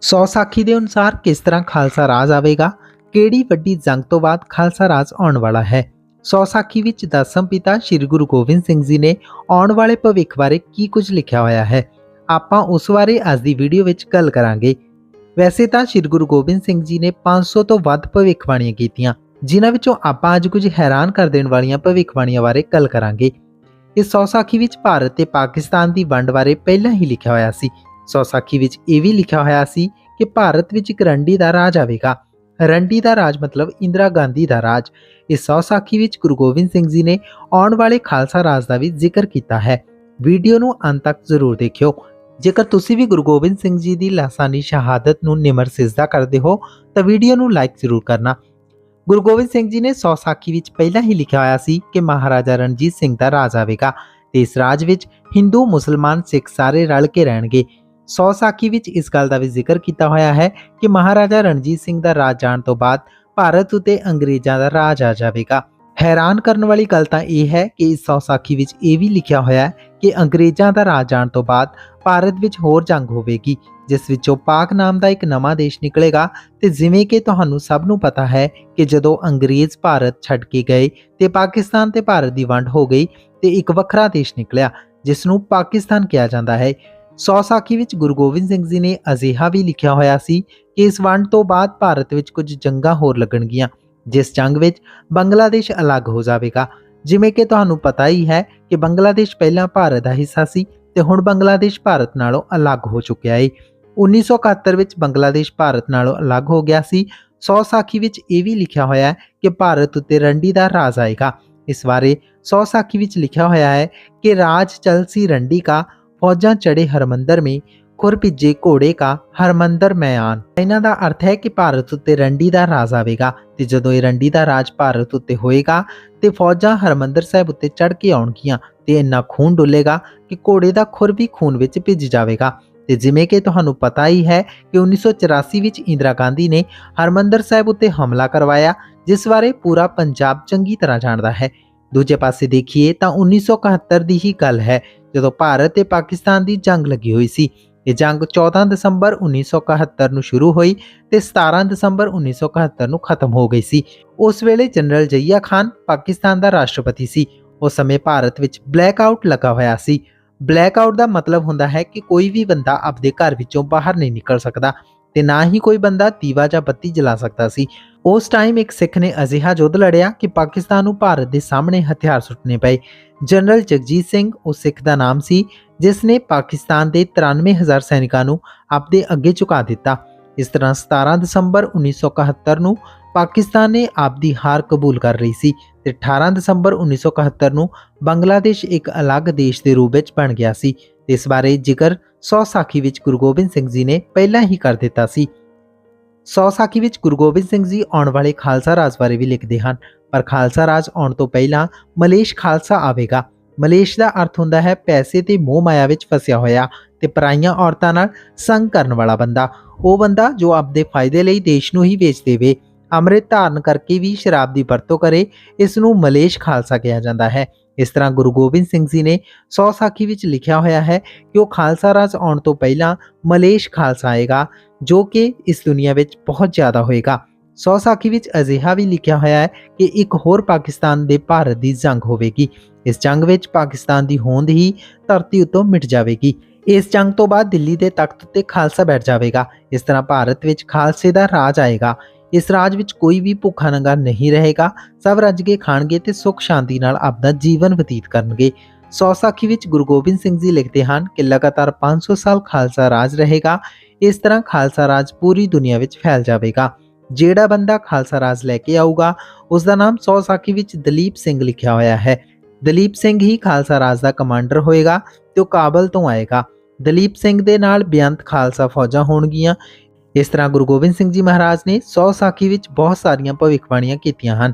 ਸੌ ਸਾਖੀ ਦੇ ਅਨੁਸਾਰ ਕਿਸ ਤਰ੍ਹਾਂ ਖਾਲਸਾ ਰਾਜ ਆਵੇਗਾ? ਕਿਹੜੀ ਵੱਡੀ ਜੰਗ ਤੋਂ ਬਾਅਦ ਖਾਲਸਾ ਰਾਜ ਆਉਣ ਵਾਲਾ ਹੈ? ਸੌ ਸਾਖੀ ਵਿੱਚ ਦਸਮ ਪਿਤਾ ਸ੍ਰੀ ਗੁਰੂ ਗੋਬਿੰਦ ਸਿੰਘ ਜੀ ਨੇ ਆਉਣ ਵਾਲੇ ਭਵਿੱਖ ਬਾਰੇ ਕੀ ਕੁਝ ਲਿਖਿਆ ਹੋਇਆ ਹੈ? ਆਪਾਂ ਉਸ ਬਾਰੇ ਅੱਜ ਦੀ ਵੀਡੀਓ ਵਿੱਚ ਗੱਲ ਕਰਾਂਗੇ। ਵੈਸੇ ਤਾਂ ਸ੍ਰੀ ਗੁਰੂ ਗੋਬਿੰਦ ਸਿੰਘ ਜੀ ਨੇ 500 ਤੋਂ ਵੱਧ ਭਵਿੱਖਬਾਣੀਆਂ ਕੀਤੀਆਂ, ਜਿਨ੍ਹਾਂ ਵਿੱਚੋਂ ਆਪਾਂ ਅੱਜ ਕੁਝ ਹੈਰਾਨ ਕਰ ਦੇਣ ਵਾਲੀਆਂ ਭਵਿੱਖਬਾਣੀਆਂ ਬਾਰੇ ਗੱਲ ਕਰਾਂਗੇ। ਇਸ ਸੌ ਸਾਖੀ ਵਿੱਚ ਭਾਰਤ ਤੇ ਪਾਕਿਸਤਾਨ ਦੀ ਵੰਡ ਬਾਰੇ ਪਹਿਲਾਂ ਹੀ ਲਿਖਿਆ ਹੋਇਆ ਸੀ। ਸੌ ਸਾਖੀ ਵਿੱਚ ਇਹ ਵੀ ਲਿਖਿਆ ਹੋਇਆ ਸੀ ਕਿ ਭਾਰਤ ਵਿੱਚ ਇੱਕ ਰੰਡੀ ਦਾ ਰਾਜ ਆਵੇਗਾ। ਰੰਡੀ ਦਾ ਰਾਜ ਮਤਲਬ ਇੰਦਰਾ ਗਾਂਧੀ ਦਾ ਰਾਜ। ਇਸ ਸੌ ਸਾਖੀ ਵਿੱਚ ਗੁਰੂ ਗੋਬਿੰਦ ਸਿੰਘ ਜੀ ਨੇ ਆਉਣ ਵਾਲੇ ਖਾਲਸਾ ਰਾਜ ਦਾ ਵੀ ਜ਼ਿਕਰ ਕੀਤਾ ਹੈ। ਵੀਡੀਓ ਨੂੰ ਅੰਤ ਤੱਕ ਜ਼ਰੂਰ ਦੇਖਿਓ। ਜੇਕਰ ਤੁਸੀਂ ਵੀ ਗੁਰੂ ਗੋਬਿੰਦ ਸਿੰਘ ਜੀ ਦੀ ਲਾਸਾਨੀ ਸ਼ਹਾਦਤ ਨੂੰ ਨਿਮਰ ਸਿਜਦਾ ਕਰਦੇ ਹੋ, ਤਾਂ ਵੀਡੀਓ ਨੂੰ ਲਾਈਕ ਜ਼ਰੂਰ ਕਰਨਾ। ਗੁਰੂ ਗੋਬਿੰਦ ਸਿੰਘ ਜੀ ਨੇ ਸੌ ਸਾਖੀ ਵਿੱਚ ਪਹਿਲਾਂ ਹੀ ਲਿਖਿਆ ਹੋਇਆ ਸੀ ਕਿ ਮਹਾਰਾਜਾ ਰਣਜੀਤ ਸਿੰਘ ਦਾ ਰਾਜ ਆਵੇਗਾ। ਤੇ ਇਸ ਰਾਜ ਵਿੱਚ ਹਿੰਦੂ, ਮੁਸਲਮਾਨ, ਸਿੱਖ ਸਾਰੇ ਰਲ ਕੇ ਰਹਿਣਗੇ। ਸੌ ਸਾਖੀ ਵਿੱਚ ਇਸ ਗੱਲ ਦਾ ਵੀ ਜ਼ਿਕਰ ਕੀਤਾ ਹੋਇਆ ਹੈ ਕਿ ਮਹਾਰਾਜਾ ਰਣਜੀਤ ਸਿੰਘ ਦਾ ਰਾਜ ਜਾਣ ਤੋਂ ਬਾਅਦ ਭਾਰਤ ਉਤੇ ਅੰਗਰੇਜ਼ਾਂ ਦਾ ਰਾਜ ਆ ਜਾਵੇਗਾ। ਹੈਰਾਨ ਕਰਨ ਵਾਲੀ ਗੱਲ ਤਾਂ ਇਹ ਹੈ ਕਿ ਇਸ ਸੌ ਸਾਖੀ ਵਿੱਚ ਇਹ ਵੀ ਲਿਖਿਆ ਹੋਇਆ ਹੈ ਕਿ ਅੰਗਰੇਜ਼ਾਂ ਦਾ ਰਾਜ ਜਾਣ ਤੋਂ ਬਾਅਦ ਭਾਰਤ ਵਿੱਚ ਹੋਰ ਜੰਗ ਹੋਵੇਗੀ, ਜਿਸ ਵਿੱਚੋਂ ਪਾਕ ਨਾਮ ਦਾ ਇੱਕ ਨਵਾਂ ਦੇਸ਼ ਨਿਕਲੇਗਾ ਤੇ ਜਿਵੇਂ ਕਿ ਤੁਹਾਨੂੰ ਸਭ ਨੂੰ ਪਤਾ ਹੈ ਕਿ ਜਦੋਂ ਅੰਗਰੇਜ਼ ਭਾਰਤ ਛੱਡ ਕੇ ਗਏ ਤੇ ਪਾਕਿਸਤਾਨ ਤੇ ਭਾਰਤ ਦੀ ਵੰਡ ਹੋ ਗਈ ਤੇ ਇੱਕ ਵੱਖਰਾ ਦੇਸ਼ ਨਿਕਲਿਆ, ਜਿਸ ਨੂੰ ਪਾਕਿਸਤਾਨ ਕਿਹਾ ਜਾਂਦਾ ਹੈ। ਸੌ ਸਾਖੀ ਵਿੱਚ ਗੁਰੂ ਗੋਬਿੰਦ ਸਿੰਘ ਜੀ ਨੇ ਅਜਿਹਾ ਵੀ ਲਿਖਿਆ ਹੋਇਆ ਸੀ ਕਿ ਇਸ ਵੰਡ ਤੋਂ ਬਾਅਦ ਭਾਰਤ ਵਿੱਚ ਕੁਝ ਜੰਗਾਂ ਹੋਰ ਲੱਗਣਗੀਆਂ, ਜਿਸ ਜੰਗ ਵਿੱਚ ਬੰਗਲਾਦੇਸ਼ ਅਲੱਗ ਹੋ ਜਾਵੇਗਾ। ਜਿਵੇਂ ਕਿ ਤੁਹਾਨੂੰ ਪਤਾ ਹੀ ਹੈ ਕਿ ਬੰਗਲਾਦੇਸ਼ ਪਹਿਲਾਂ ਭਾਰਤ ਦਾ ਹਿੱਸਾ ਸੀ ਤੇ ਹੁਣ ਬੰਗਲਾਦੇਸ਼ ਭਾਰਤ ਨਾਲੋਂ ਅਲੱਗ ਹੋ ਚੁੱਕਿਆ ਹੈ 1971 ਵਿੱਚ ਬੰਗਲਾਦੇਸ਼ ਭਾਰਤ ਨਾਲੋਂ ਅਲੱਗ ਹੋ ਗਿਆ ਸੀ। ਸੌ ਸਾਖੀ ਵਿੱਚ ਇਹ ਵੀ ਲਿਖਿਆ ਹੋਇਆ ਹੈ ਕਿ ਭਾਰਤ ਉੱਤੇ ਰੰਡੀ ਦਾ ਰਾਜ ਆਏਗਾ। ਇਸ ਬਾਰੇ ਸੌ ਸਾਖੀ ਵਿੱਚ ਲਿਖਿਆ ਹੋਇਆ ਹੈ ਕਿ ਰਾਜ ਚਲਸੀ ਰੰਡੀ ਕਾ ਫੌਜਾਂ ਚੜੇ ਹਰਮੰਦਰ ਮੇ, ਖੁਰ ਭਿੱਜੇ ਘੋੜੇ ਕਾ ਹਰਮੰਦਰ ਮੈਂ ਇਹਨਾਂ ਦਾ ਅਰਥ ਹੈ ਕਿ ਭਾਰਤ ਉੱਤੇ ਰੰਡੀ ਦਾ ਰਾਜ ਆਵੇਗਾ ਤੇ ਜਦੋਂ ਇਹ ਰੰਡੀ ਦਾ ਰਾਜ ਭਾਰਤ ਉੱਤੇ ਹੋਏਗਾ, ਤੇ ਫੌਜਾਂ ਹਰਮੰਦਰ ਸਾਹਿਬ ਉੱਤੇ ਚੜ ਕੇ ਆਉਣਗੀਆਂ, ਤੇ ਇੰਨਾ ਖੂਨ ਡੁੱਲੇਗਾ ਕਿ ਘੋੜੇ ਦਾ ਖੁਰ ਵੀ ਖੂਨ ਵਿੱਚ ਭਿੱਜ ਜਾਵੇਗਾ। ਤੇ ਜਿਵੇਂ ਕਿ ਤੁਹਾਨੂੰ ਪਤਾ ਹੀ ਹੈ ਕਿ 1984 ਵਿੱਚ ਇੰਦਰਾ ਗਾਂਧੀ ਨੇ ਹਰਮੰਦਰ ਸਾਹਿਬ ਉੱਤੇ ਹਮਲਾ ਕਰਵਾਇਆ, ਜਿਸ ਬਾਰੇ ਪੂਰਾ ਪੰਜਾਬ ਚੰਗੀ ਤਰ੍ਹਾਂ ਜਾਣਦਾ ਹੈ। ਦੂਜੇ ਪਾਸੇ ਦੇਖੀਏ ਤਾਂ 1971 ਦੀ ਹੀ ਗੱਲ ਹੈ ਜਦੋਂ ਭਾਰਤ ਤੇ ਪਾਕਿਸਤਾਨ ਦੀ ਜੰਗ ਲੱਗੀ ਹੋਈ ਸੀ, ਇਹ ਜੰਗ 14 ਦਸੰਬਰ 1971 ਨੂੰ ਸ਼ੁਰੂ ਹੋਈ ਤੇ 17 ਦਸੰਬਰ 1971 ਨੂੰ ਖਤਮ ਹੋ ਗਈ ਸੀ। ਉਸ ਵੇਲੇ ਜਨਰਲ ਜਈਆ ਖਾਨ ਪਾਕਿਸਤਾਨ ਦਾ ਰਾਸ਼ਟਰਪਤੀ ਸੀ। ਉਸ ਸਮੇਂ ਭਾਰਤ ਵਿੱਚ ਬਲੈਕ ਆਊਟ ਲੱਗਾ ਹੋਇਆ ਸੀ। ਬਲੈਕ ਆਊਟ ਦਾ ਮਤਲਬ ਹੁੰਦਾ ਹੈ ਕਿ ਕੋਈ ਵੀ ਬੰਦਾ ਆਪਣੇ ਘਰ ਵਿੱਚੋਂ ਬਾਹਰ ਨਹੀਂ ਨਿਕਲ ਸਕਦਾ। ਤੇ ਨਾ ਹੀ ਕੋਈ ਬੰਦਾ ਦੀਵਾ ਜਾਂ ਬੱਤੀ ਜਲਾ ਸਕਦਾ ਸੀ। ਉਸ ਟਾਈਮ ਇੱਕ ਸਿੱਖ ਨੇ ਅਜਿਹਾ ਯੁੱਧ ਲੜਿਆ ਕਿ ਪਾਕਿਸਤਾਨ ਨੂੰ ਭਾਰਤ ਦੇ ਸਾਹਮਣੇ ਹਥਿਆਰ ਸੁੱਟਣੇ ਪਏ। ਜਨਰਲ ਜਗਜੀਤ ਸਿੰਘ ਉਸ ਸਿੱਖ ਦਾ ਨਾਮ ਸੀ, ਜਿਸ ਨੇ ਪਾਕਿਸਤਾਨ ਦੇ 93000 ਸੈਨਿਕਾਂ ਨੂੰ ਆਪਦੇ ਅੱਗੇ ਝੁਕਾ ਦਿੱਤਾ। ਇਸ ਤਰ੍ਹਾਂ 17 ਦਸੰਬਰ 1971 ਨੂੰ ਪਾਕਿਸਤਾਨ ਨੇ ਆਪਦੀ ਹਾਰ ਕਬੂਲ ਕਰ ਲਈ ਸੀ ਤੇ 18 ਦਸੰਬਰ 1971 ਨੂੰ ਬੰਗਲਾਦੇਸ਼ ਇੱਕ ਅਲੱਗ ਦੇਸ਼ ਦੇ ਰੂਪ ਵਿੱਚ ਬਣ ਗਿਆ ਸੀ। ਇਸ ਬਾਰੇ ਜ਼ਿਕਰ ਸੌ ਸਾਖੀ ਵਿੱਚ ਗੁਰੂ ਗੋਬਿੰਦ ਸਿੰਘ ਜੀ ਨੇ ਪਹਿਲਾਂ ਹੀ ਕਰ ਦਿੱਤਾ ਸੀ। ਸੌ ਸਾਖੀ ਵਿੱਚ ਗੁਰੂ ਗੋਬਿੰਦ ਸਿੰਘ ਜੀ ਆਉਣ ਵਾਲੇ ਖਾਲਸਾ ਰਾਜ ਬਾਰੇ ਵੀ ਲਿਖਦੇ ਹਨ, ਪਰ ਖਾਲਸਾ ਰਾਜ ਆਉਣ ਤੋਂ ਪਹਿਲਾਂ ਮਲੇਸ਼ ਖਾਲਸਾ ਆਵੇਗਾ। ਮਲੇਸ਼ ਦਾ ਅਰਥ ਹੁੰਦਾ ਹੈ ਪੈਸੇ ਤੇ ਮੋਹ ਮਾਇਆ ਵਿੱਚ ਫਸਿਆ ਹੋਇਆ ਤੇ ਪਰਾਈਆਂ ਔਰਤਾਂ ਨਾਲ ਸੰਗ ਕਰਨ ਵਾਲਾ ਬੰਦਾ। ਉਹ ਬੰਦਾ ਜੋ ਆਪਦੇ ਫਾਇਦੇ ਲਈ ਦੇਸ਼ ਨੂੰ ਹੀ ਵੇਚ ਦੇਵੇ, ਅੰਮ੍ਰਿਤ ਧਾਰਨ ਕਰਕੇ ਵੀ ਸ਼ਰਾਬ ਦੀ ਵਰਤੋਂ ਕਰੇ ਇਸ ਨੂੰ ਮਲੇਸ਼ ਖਾਲਸਾ ਕਿਹਾ ਜਾਂਦਾ ਹੈ। ਇਸ ਤਰ੍ਹਾਂ ਗੁਰੂ ਗੋਬਿੰਦ ਸਿੰਘ ਜੀ ਨੇ ਸੌ ਸਾਖੀ ਵਿੱਚ ਲਿਖਿਆ ਹੋਇਆ ਹੈ ਕਿ ਉਹ ਖਾਲਸਾ ਰਾਜ ਆਉਣ ਤੋਂ ਪਹਿਲਾਂ ਮਲੇਸ਼ ਖਾਲਸਾ ਆਏਗਾ, ਜੋ ਕਿ ਇਸ ਦੁਨੀਆ ਵਿੱਚ ਬਹੁਤ ਜ਼ਿਆਦਾ ਹੋਏਗਾ। ਸੌ ਸਾਖੀ ਵਿੱਚ ਅਜਿਹਾ ਵੀ ਲਿਖਿਆ ਹੋਇਆ ਹੈ ਕਿ ਇੱਕ ਹੋਰ ਪਾਕਿਸਤਾਨ ਦੇ ਭਾਰਤ ਦੀ ਜੰਗ ਹੋਵੇਗੀ। ਇਸ ਜੰਗ ਵਿੱਚ ਪਾਕਿਸਤਾਨ ਦੀ ਹੋਂਦ ਹੀ ਧਰਤੀ ਉੱਤੋਂ ਮਿਟ ਜਾਵੇਗੀ। ਇਸ ਜੰਗ ਤੋਂ ਬਾਅਦ ਦਿੱਲੀ ਦੇ ਤਖਤ ਉੱਤੇ ਖਾਲਸਾ ਬੈਠ ਜਾਵੇਗਾ। ਇਸ ਤਰ੍ਹਾਂ ਭਾਰਤ ਵਿੱਚ ਖਾਲਸੇ ਦਾ ਰਾਜ ਆਏਗਾ। ਇਸ ਰਾਜ ਵਿੱਚ ਕੋਈ ਵੀ ਭੁੱਖਾ ਨੰਗਾ ਨਹੀਂ ਰਹੇਗਾ। ਸਭ ਰੱਜ ਕੇ ਖਾਣਗੇ ਤੇ ਸੁੱਖ ਸ਼ਾਂਤੀ ਨਾਲ ਆਪਣਾ ਜੀਵਨ ਬਤੀਤ ਕਰਨਗੇ। ਸੌ ਸਾਖੀ ਵਿੱਚ ਗੁਰੂ ਗੋਬਿੰਦ ਸਿੰਘ ਜੀ ਲਿਖਦੇ ਹਨ, ਕਿ ਲਗਾਤਾਰ 500 ਸਾਲ ਖਾਲਸਾ ਰਾਜ ਰਹੇਗਾ। ਇਸ ਤਰ੍ਹਾਂ ਖਾਲਸਾ ਰਾਜ ਪੂਰੀ ਦੁਨੀਆ ਵਿੱਚ ਫੈਲ ਜਾਵੇਗਾ। ਜਿਹੜਾ ਬੰਦਾ ਖਾਲਸਾ ਰਾਜ ਲੈ ਕੇ ਆਊਗਾ ਉਸ ਦਾ ਨਾਮ ਸੌ ਸਾਖੀ ਵਿੱਚ ਦਲੀਪ ਸਿੰਘ ਲਿਖਿਆ ਹੋਇਆ ਹੈ। ਦਲੀਪ ਸਿੰਘ ਹੀ ਖਾਲਸਾ ਰਾਜ ਦਾ ਕਮਾਂਡਰ ਹੋਏਗਾ ਤੇ ਉਹ ਕਾਬਲ ਤੋਂ ਆਏਗਾ। ਦਲੀਪ ਸਿੰਘ ਦੇ ਨਾਲ ਬੇਅੰਤ ਖਾਲਸਾ ਫੌਜਾਂ ਹੋਣਗੀਆਂ। ਇਸ ਤਰ੍ਹਾਂ ਗੁਰੂ ਗੋਬਿੰਦ ਸਿੰਘ ਜੀ ਮਹਾਰਾਜ ਨੇ 100 ਸਾਖੀ ਵਿੱਚ ਬਹੁਤ ਸਾਰੀਆਂ ਭਵਿੱਖਬਾਣੀਆਂ ਕੀਤੀਆਂ ਹਨ।